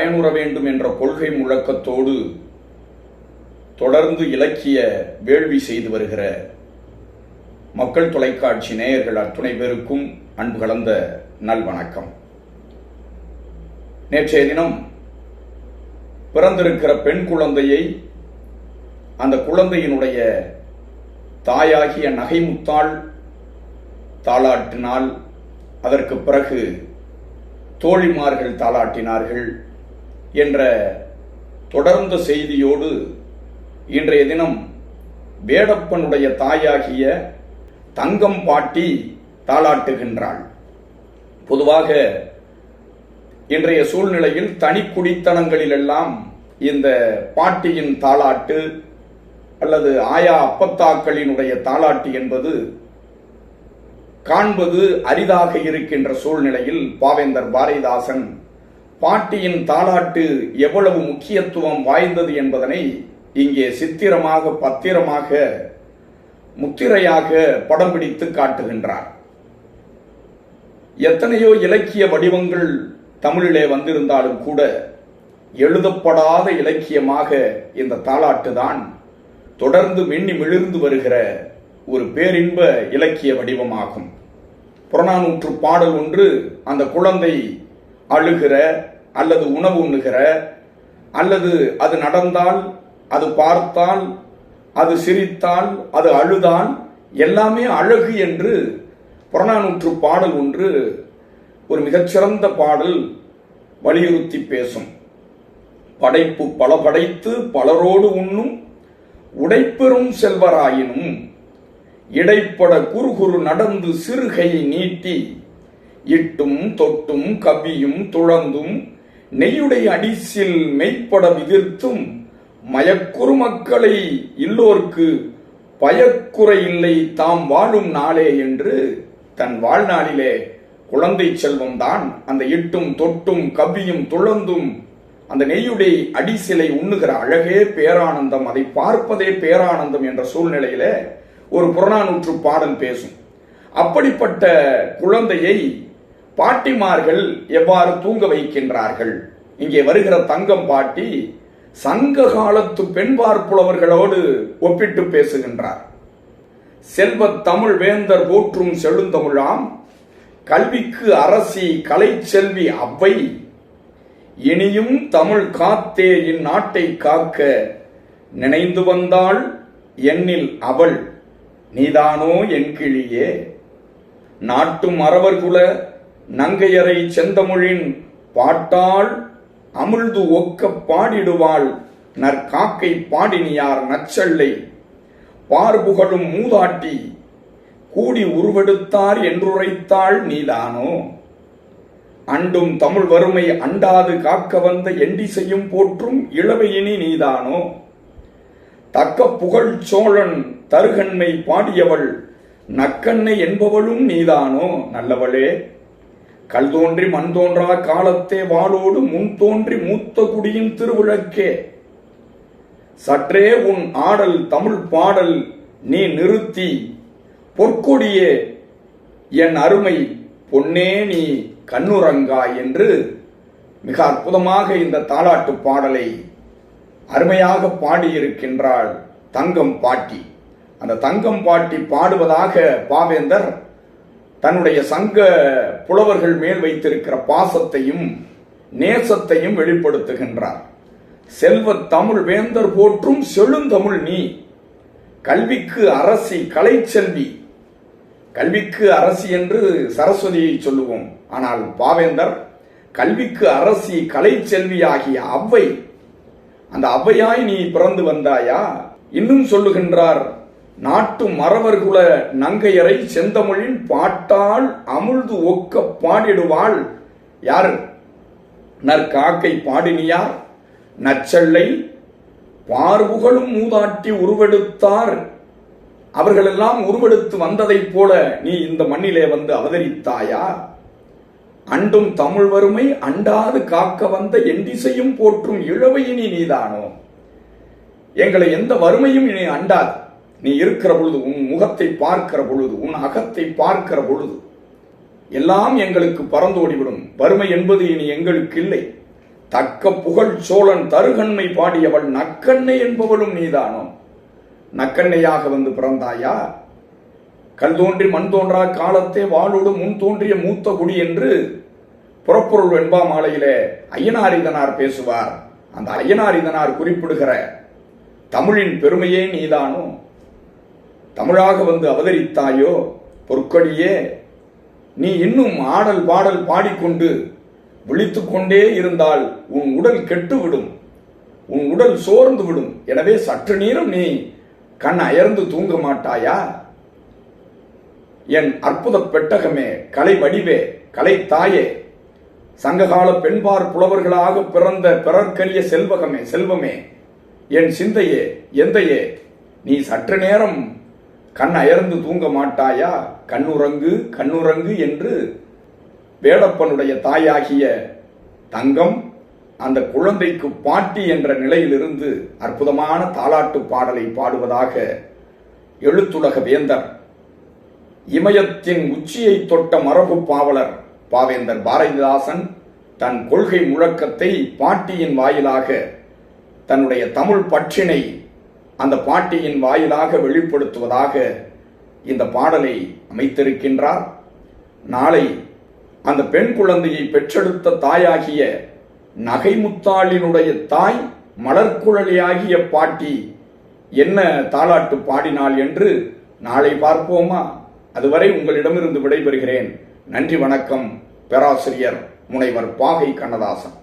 பயனுற வேண்டும் என்ற கொள்கை முழக்கத்தோடு தொடர்ந்து இலக்கிய வேள்வி செய்து வருகிற மக்கள் தொலைக்காட்சி நேயர்கள் அத்துணை பேருக்கும் அன்பு கலந்த நல்வணக்கம் நேற்றைய தினம் பிறந்திருக்கிற பெண் குழந்தையை அந்த குழந்தையினுடைய தாயாகிய நகைமுத்தாள் தாளாட்டினால் அதற்கு பிறகு தோழிமார்கள் தாளாட்டினார்கள். என்ற தொடர்ந்த செய்தியோடு இன்றைய தினம் வேடப்பனுடைய தாயாகிய தங்கம் பாட்டி தாளாட்டுகின்றாள். பொதுவாக இன்றைய சூழ்நிலையில் தனி குடித்தனங்களிலெல்லாம் இந்த பாட்டியின் தாளாட்டு அல்லது ஆயா அப்பத்தாக்களினுடைய தாளாட்டு என்பது காண்பது அரிதாக இருக்கின்ற சூழ்நிலையில் பாவேந்தர் பாரதிதாசன் பாட்டியின் தாளாட்டு எவ்வளவு முக்கியத்துவம் வாய்ந்தது என்பதனை இங்கே சித்திரமாக பத்திரமாக முத்திரையாக படம் பிடித்து காட்டுகின்றார். எத்தனையோ இலக்கிய வடிவங்கள் தமிழிலே வந்திருந்தாலும் கூட எழுதப்படாத இலக்கியமாக இந்த தாளாட்டு தான் தொடர்ந்து மின்னி மிளிர்ந்து வருகிற ஒரு பேரின்ப இலக்கிய வடிவமாகும். புறநானூற்று பாடல் ஒன்று அந்த குழந்தை அழுகிற அல்லது உணவு உண்ணுகிற அல்லது அது நடந்தால் அது பார்த்தால் அது சிரித்தால் அது அழுதான் எல்லாமே அழகு என்று புறநானூற்று பாடல் ஒன்று ஒரு மிகச்சிறந்த பாடல் வலியுறுத்தி பேசும். படைப்பு பல படைத்து பலரோடு உண்ணும் உடைப்பெறும் செல்வராயினும் இடைப்பட குறுகுறு நடந்து சிறுகையை நீட்டி இட்டும் தொட்டும் கவியும் துழந்தும் நெய்யுடைய அடிசில் மெய்ப்பட விதிர்த்தும் மயக்குறு மக்களை இல்லோர்க்கு பயக்குறை இல்லை தாம் வாழும் நாளே என்று தன் வாழ்நாளிலே குழந்தை செல்வம் தான். அந்த இட்டும் தொட்டும் கவியும் துழந்தும் அந்த நெய்யுடைய அடிசிலை உண்ணுகிற அழகே பேரானந்தம் அதை பார்ப்பதே பேரானந்தம் என்ற சூழ்நிலையில ஒரு புறநானூற்று பாடல் பேசும். அப்படிப்பட்ட குழந்தையை பாட்டிமார்கள் எவ்வாறு தூங்க வைக்கின்றார்கள்? இங்கே வருகிற தங்கம் பாட்டி சங்க காலத்து பெண்பார் புலவர்களோடு ஒப்பிட்டு பேசுகின்றார். செல்வ தமிழ் வேந்தர் போற்றும் செழுந்தமிழாம் கல்விக்கு அரசி கலை செல்வி அவ்வை இனியும் தமிழ் காத்தே இந்நாட்டை காக்க நினைந்து வந்தாள் என்னில் அவள். நீதானோ என் கிளியே? நாட்டு மறவர்குல நங்கையரை செந்தமிழின் பாட்டாள் அமிழ்து ஒக்க பாடிடுவாள் நற்காக்கை பாடினியார் நச்சல்லை. பார்புகழும் மூதாட்டி கூடி உருவெடுத்தார் என்றுரைத்தாள் நீதானோ அண்டும் தமிழ் வறுமை அண்டாது காக்க வந்த எண்டிசையும் போற்றும் இளவையினி நீதானோ தக்க புகழ் சோழன் தருகண்மை பாடியவள் நக்கண்ணை என்பவளும் நீதானோ நல்லவளே கல் தோன்றி மண் தோன்றா காலத்தே வாளோடு முன் தோன்றி மூத்த குடியின் திருவிளக்கே. சற்றே உன் ஆடல் தமிழ் பாடல் நீ நிறுத்தி. பொற்கொடியே என் அருமை பொன்னே நீ கண்ணுரங்கா என்று மிக அற்புதமாக இந்த தாலாட்டு பாடலை அருமையாக பாடியிருக்கின்றாள் தங்கம் பாட்டி. அந்த தங்கம் பாட்டி பாடுவதாக பாவேந்தர் தன்னுடைய சங்க புலவர்கள் மேல் வைத்திருக்கிற பாசத்தையும் நேசத்தையும் வெளிப்படுத்துகின்றார். செல்வ தமிழ் வேந்தர் போற்றும் செழுந்தமிழ் நீ. கல்விக்கு அரசி கலை செல்வி. கல்விக்கு அரசி என்று சரஸ்வதியை சொல்லுவோம். ஆனால் பாவேந்தர் கல்விக்கு அரசி கலை செல்வி ஆகிய அவ்வை அந்த அவ்வையாய் நீ பிறந்து வந்தாயா? இன்னும் சொல்லுகின்றார் நாட்டு மறவர்குல நங்கையரை செந்தமிழின் பாட்டால் அமுழ்து ஒக்க பாடிடுவாள். யார்? நற்காக்கை பாடினியார். நச்சல்லை பார்வுகளும் மூதாட்டி உருவெடுத்தார். அவர்களெல்லாம் உருவெடுத்து வந்ததைப் போல நீ இந்த மண்ணிலே வந்து அவதரித்தாயா? அண்டும் தமிழ் வறுமை அண்டாது காக்க வந்த எண்டிசையும் போற்றும் இழவையினி நீதானோ? எங்களை எந்த வறுமையும் இனி அண்டாது. நீ இருக்கிற பொழுது உன் முகத்தை பார்க்கிற பொழுது உன் அகத்தை பார்க்கிற பொழுது எல்லாம் எங்களுக்கு பறந்தோடிவிடும். வறுமை என்பது இனி எங்களுக்கு இல்லை. தக்க புகழ் சோழன் தருகண்மை பாடியவள் நக்கண்ணை என்பவளும் நீதானோ? நக்கண்ணையாக வந்து பிறந்தாயா? கல் தோன்றி மண் தோன்றா காலத்தே வாழோடு முன் தோன்றிய மூத்த குடி என்று புறப்பொருள் வெண்பா மாலையிலே ஐயனாரிதனார் பேசுவார். அந்த ஐயனாரிதனார் குறிப்பிடுகிற தமிழின் பெருமையே நீதானோ? தமிழாக வந்து அவதரித்தாயோ? பொற்கொடியே நீ இன்னும் ஆடல் பாடல் பாடிக்கொண்டு விழித்து கொண்டே இருந்தால் உன் உடல் கெட்டுவிடும் உன் உடல் சோர்ந்து விடும் எனவே சற்று நேரம் நீ கண் அயர்ந்து தூங்க மாட்டாயா? என் அற்புத பெட்டகமே கலை வடிவே கலை தாயே சங்ககால பெண்பார் புலவர்களாக பிறந்த பிறர்க்கரிய செல்வகமே செல்வமே என் சிந்தையே எந்தையே நீ சற்று நேரம் கண் அயர்ந்து தூங்க மாட்டாயா? கண்ணுறங்கு கண்ணுறங்கு என்று வேடப்பனுடைய தாயாகிய தங்கம் அந்த குழந்தைக்கு பாட்டி என்ற நிலையிலிருந்து அற்புதமான தாலாட்டு பாடலை பாடுவதாக எழுத்துலக வேந்தர் இமயத்தின் உச்சியை தொட்ட மரபு பாவலர் பாவேந்தர் பாரதிதாசன் தன் கொள்கை முழக்கத்தை பாட்டியின் வாயிலாக தன்னுடைய தமிழ் பற்றினை அந்த பாட்டியின் வாயிலாக வெளிப்படுத்துவதாக இந்த பாடலை அமைத்திருக்கின்றார். நாளை அந்த பெண் குழந்தையை பெற்றெடுத்த தாயாகிய நகைமுத்தாளினுடைய தாய் மலர்குழலியாகிய பாட்டி என்ன தாளாட்டு பாடினாள் என்று நாளை பார்ப்போமா? அதுவரை உங்களிடமிருந்து விடைபெறுகிறேன். நன்றி வணக்கம். பேராசிரியர் முனைவர் பாகை கண்ணதாசன்.